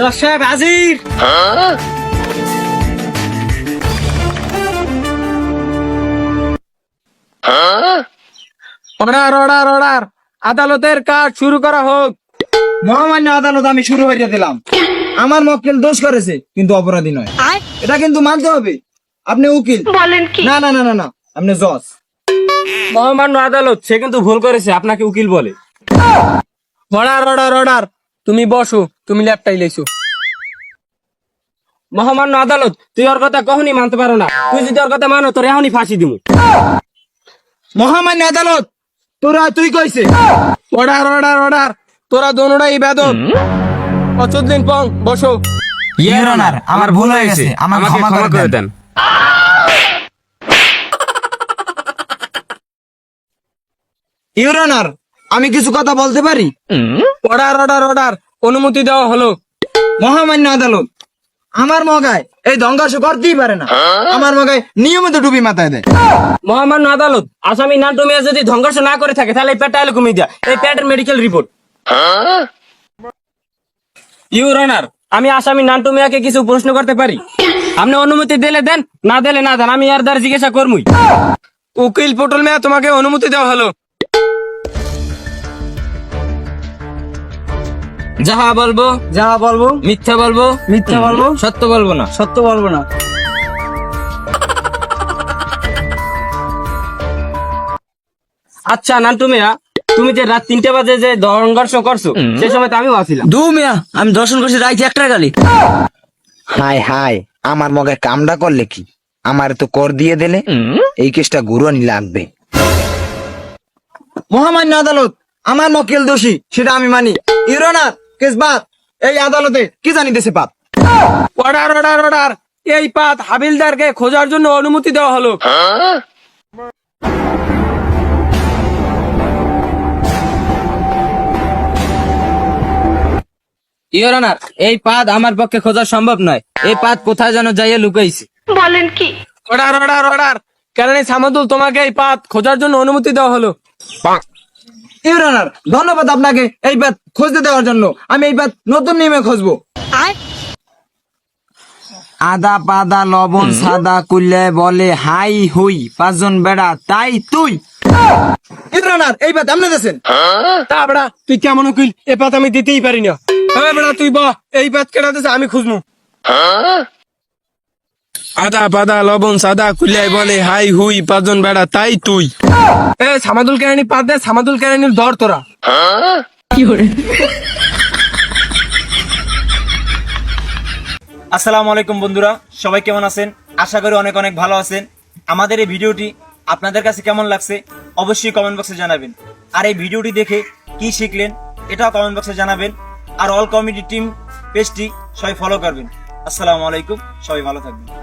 জজ সাহেব হাজির। Order order order. আদালতের কাজ শুরু করা হোক। মহামান্য আদালত আমি শুরু হইতে দিলাম। আমার মক্কেল দোষ করেছে কিন্তু অপরাধী নয়। এটা কিন্তু মানতে হবে। আপনি উকিল। বলেন কি? না না না না না। আপনি জজ। মহামান্য আদালত সে কিন্তু ভুল করেছে আপনাকে উকিল বলে। Order order order. তুমি বসো তুমি ল্যাপটাই লেছো মহামান্য আদালত তুই ওর কথা কখনই মানতে পারো না। তুই যদি ওর কথা মানো তোর এখনই ফাঁসি দিব মহামান্য আদালত তোরা তুই কইছে? অর্ডার অর্ডার অর্ডার তোরা দোনোটাই বেদন অচুদ্দিন পং বসো। ইয়ের অনার আমার ভুল হয়ে গেছে আমার ক্ষমা করে দেন। ইউর অনার আমি কিছু কথা বলতে পারি? অর্ডার অর্ডার অর্ডার অনুমতি দেওয়া হলো। মহামান্য আদালত আমার মগায় এই ধ্বংস করতেই পারে না। আমার মগায় নিয়মিত ডুবি মাথায় দেয়। মহামান্য আদালত আসামি নান্টু মিয়া যদি ধ্বংস না করে থাকে তাহলে এই পেটটা এলো কমিয়ে দেয়া এই পেটের মেডিকেল রিপোর্ট ইউর অনার আমি আসামি নান্টু মিয়াকে কিছু প্রশ্ন করতে পারি? আপনি অনুমতি দিলে দেন না দিলে না দেন আমি আর দ্বারা জিজ্ঞাসা করবই উকিল পটল মিয়া তোমাকে অনুমতি দেওয়া হলো। যাহা বলব যা বলব মিথ্যা বলব মিথ্যা বলব সত্য বলব না। সত্য বলব না। আচ্ছা নান্টু মিয়া তুমি যে রাত তিনটে বাজে যে সংঘর্ষ করছ সেই সময় তো আমিও আছিলাম দু মিয়া আমি দর্শন করছি রাইতে একটা গালি। হাই হাই আমার মগে কামটা করলে কি? আমার তো কর দিয়ে দিলে এই কেসটা গুরুয়ানি লাগবে। মহামান্য আদালত আমার মক্কেল দোষী সেটা আমি মানি। ইউরোনার কেস বাদ। এই আদালতে কি জানিতেছে পাপ অর্ডার অর্ডার অর্ডার। এই পাত হাবিলদারকে খোঁজার জন্য অনুমতি দেওয়া হলো। ইয়োর অনার এই পাদ আমার পক্ষে খোঁজা সম্ভব নয়। এই পাদ কোথায় যেন যাইয়ে লুকাইছে। বলেন কি? Order order order. এই সামাদুল তোমাকে এই পাদ খোঁজার জন্য অনুমতি দেওয়া হলো। ইউরোনার ধন্যবাদ আপনাকে এই পাত খুঁজতে দেওয়ার জন্য। আমি এই পাত নতুন নিয়মে খুঁজবো। আদা পাদা লবণ সাদা কুল্লে বলে হাই হুই পাঁচজন বেড়া তাই তুই। ইউরোনার এই পাত আপনি দেন তা বেড়া তুই কেমন উকিল? এ পাত আমি দিতেই পারি না। বেড়া তুই বহ এই পাত কেনা দিছে আমি খুঁজবো। আদা পাদা লবণ সাদা কুলিয়াই বলে হাই হুই পাঁচজন বেড়া তাই তুই। এ সামাদুল কেরানি পাত দে সামাদুল কেরানির ধর তোরা। আসসালামু আলাইকুম বন্ধুরা সবাই কেমন আছেন? আশা করি অনেক অনেক ভালো আছেন। আমাদের এই ভিডিওটি আপনাদের কাছে কেমন লাগছে অবশ্যই কমেন্ট বক্সে জানাবেন। আর এই ভিডিওটি দেখে কি শিখলেন এটাও কমেন্ট বক্সে জানাবেন। আর অল কমেডি টিম পেজটি সবাই ফলো করবেন। আসসালামু আলাইকুম সবাই ভালো থাকবেন।